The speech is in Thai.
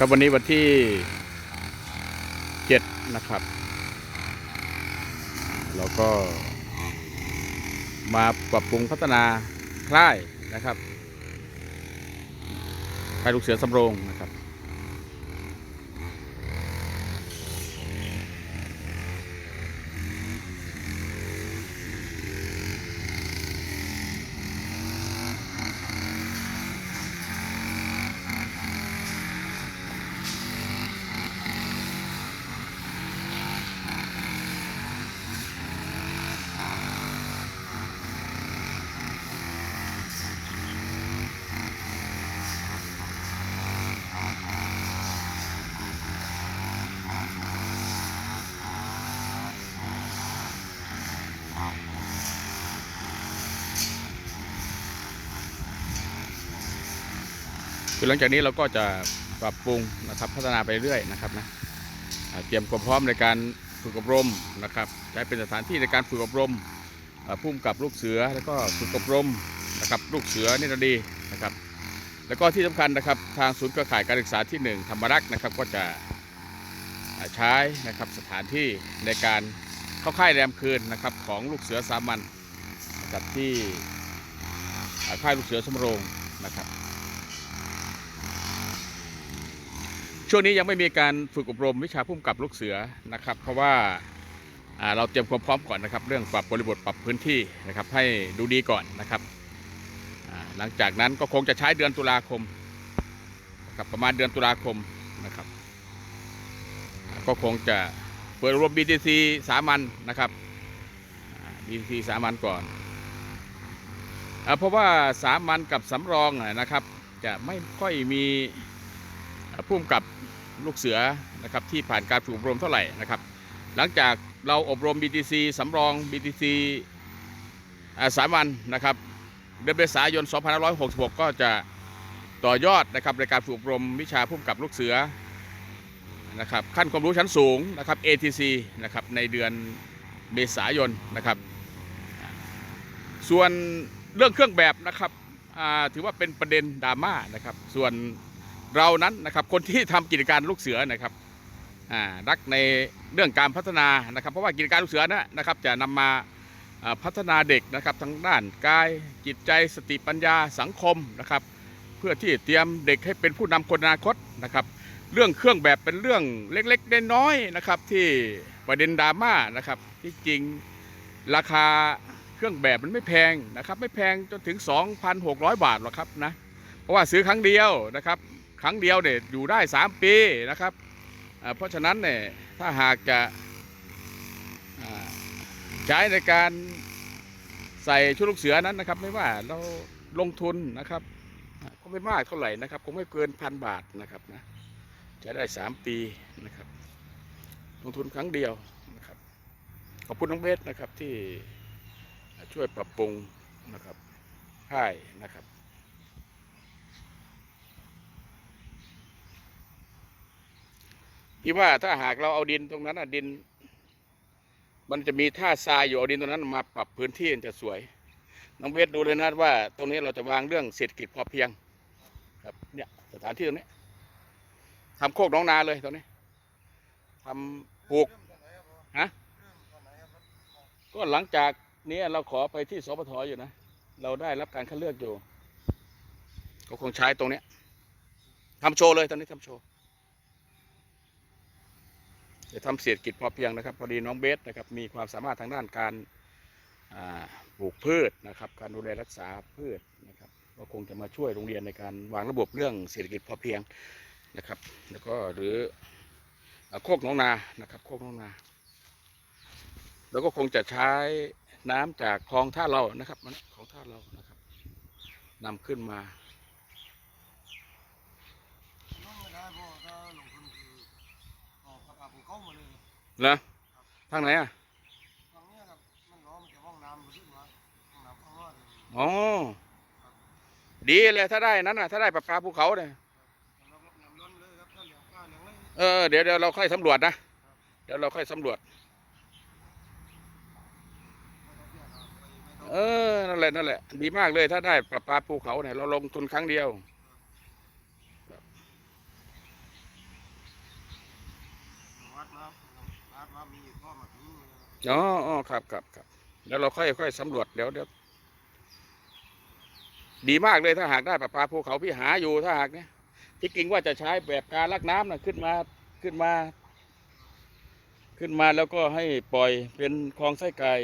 ครับวันนี้วันที่เจ็ดนะครับ เราก็มาปรับปรุงพัฒนาค่ายนะครับค่ายลูกเสือสำโรงนะครับ คือหลังจากนี้เราก็จะปรับปรุงนะครับพัฒนาไปเรื่อยนะครับนะเตรียมความพร้อมในการฝึกอบรมนะครับใช้เป็นสถานที่ในการฝึกอบรมพุ่มกับลูกเสือแล้วก็ฝึกอบรมนะครับลูกเสือนี่ดีนะครับ แล้วก็ที่สำคัญนะครับทางศูนย์เครือข่ายการศึกษาที่ 1 ธรรมรักษ์นะครับก็จะใช้นะครับสถานที่ในการเข้าค่ายแรมคืนนะครับของลูกเสือสามัญนะครับที่อ่าค่ายลูกเสือสมโรงนะครับ ช่วงนี้ยังไม่มีการฝึกอบรมวิชาพุ่มกับลูกเสือนะครับ เพราะว่าเราเตรียมความพร้อมก่อนนะครับ เรื่องปรับบริบทปรับพื้นที่นะครับ ให้ดูดีก่อนนะครับ หลังจากนั้นก็คงจะใช้เดือนตุลาคมนะครับประมาณเดือนตุลาคมนะครับ ก็คงจะเปิดอบรม BTC สามัญนะครับ BTC สามัญก่อนอเพราะว่าสามัญกับสำรองนะครับ จะไม่ค่อยมี พุ่มกับลูกเสือนะครับที่ผ่านการฝึกอบรมเท่าไหร่นะครับ หลังจากเราอบรม BTC สำรอง BTC สามัญนะครับเดือนเมษายน 2566 ก็จะต่อยอดนะครับในการฝึกอบรมวิชาพุ่มกับลูกเสือนะครับขั้นความรู้ชั้นสูงนะครับ ATC นะครับในเดือนเมษายนนะครับส่วนเรื่องเครื่องแบบนะครับถือว่าเป็นประเด็นดราม่านะครับ ส่วน เรานั้นนะครับคนที่ทำกิจการลูกเสือนะครับรักในเรื่องการพัฒนานะครับ เพราะว่ากิจการลูกเสือนะนะครับจะนำมาอ่าพัฒนาเด็กนะครับทั้งด้านกายจิตใจสติปัญญาสังคมนะครับ เพื่อที่เตรียมเด็กให้เป็นผู้นำคนอนาคตนะครับ เรื่องเครื่องแบบเป็นเรื่องเล็กๆน้อยๆนะครับ ที่ประเด็นดราม่านะครับที่จริงราคาเครื่องแบบมันไม่แพงนะครับ ไม่แพงจนถึง 2,600 บาทหรอกครับนะเพราะว่าซื้อครั้งเดียวนะครับ ครั้งเดียวเนี่ยอยู่ได้ 3 ปีนะครับ เพราะฉะนั้นเนี่ยถ้าหากจะใช้ในการใส่ชุดลูกเสือนั้นนะครับ ไม่ว่าเราลงทุนนะครับ ก็ไม่มากเท่าไหร่นะครับคงไม่เกินพันบาทนะครับนะใช้ได้สามปีนะครับ ลงทุนครั้งเดียวนะครับขอบคุณน้องเบสนะครับที่ช่วยปรับปรุงนะครับค่ายนะครับ พี่ว่าถ้าหากเราเอาดินตรงนั้นอะดิน มันจะมีท่าทรายอยู่เอาดินตรงนั้นมาปรับพื้นที่มันจะสวยน้องเบสดูเลยนะว่า ตรงนี้เราจะวางเรื่องเศรษฐกิจพอเพียง ครับ เนี่ยสถานที่ตรงนี้ทำโคกน้องนาเลยตรงนี้ทำปลูกฮะก็หลังจากนี้เราขอไปที่สปทอยู่นะเราได้รับการคัดเลือกอยู่ ก็คงใช้ตรงเนี้ยทำโชว์เลยตอนนี้ทำโชว์ จะทำเศรษฐกิจพอเพียงนะครับพอดีน้องเบสนะครับมีความสามารถทางด้านการปลูกพืชนะครับ การดูแลรักษาพืชนะครับก็คงจะมาช่วยโรงเรียนในการวางระบบเรื่องเศรษฐกิจพอเพียงนะครับ แล้วก็หรือโคกน้องนานะครับโคกน้องนา แล้วก็คงจะใช้น้ำจากคลองท่าเรานะครับของท่าเรานะครับนำขึ้นมา น้องไม่ได้เพราะว่าถ้าลงทุนคือออกกับภู เขาหมดเลยครับเหรอทางไหนอะตรงเนี้ยครับมันร้อนมันจะห้องน้ำมันขึ้นมาห้องน้ำข้างนอกเลยอ๋อดีเลยถ้าได้นั้นนะถ้าได้ปลาปลาภูเขาเนี่ยน้ำน้ำล้นเลยครับถ้าเหลือข้าเหลืองเลยเออเดี๋ยวเดี๋ยวเราค่อยสำรวจนะเดี๋ยวเราค่อยสำรวจ เออนั่นแหละนั่นแหละ ดีมากเลยถ้าได้ปลาปลาภูเขาเนี่ยเราลงทุนครั้งเดียว ว่ามีข้ นาะอ๋ออ๋อครับครับครับแล้วเราค่อยค่อยสำรวจเดี๋ยวเดี๋ยวดีมากเลยถ้าหากได้ประปาภูเขาพี่หาอยู่ถ้าหากเนี่ยที่จริงว่าจะใช้แบบการลักน้ำนะขึ้นมาขึ้นมา ขึ้นมาแล้วก็ให้ปล่อยเป็นคลองไส้ไก่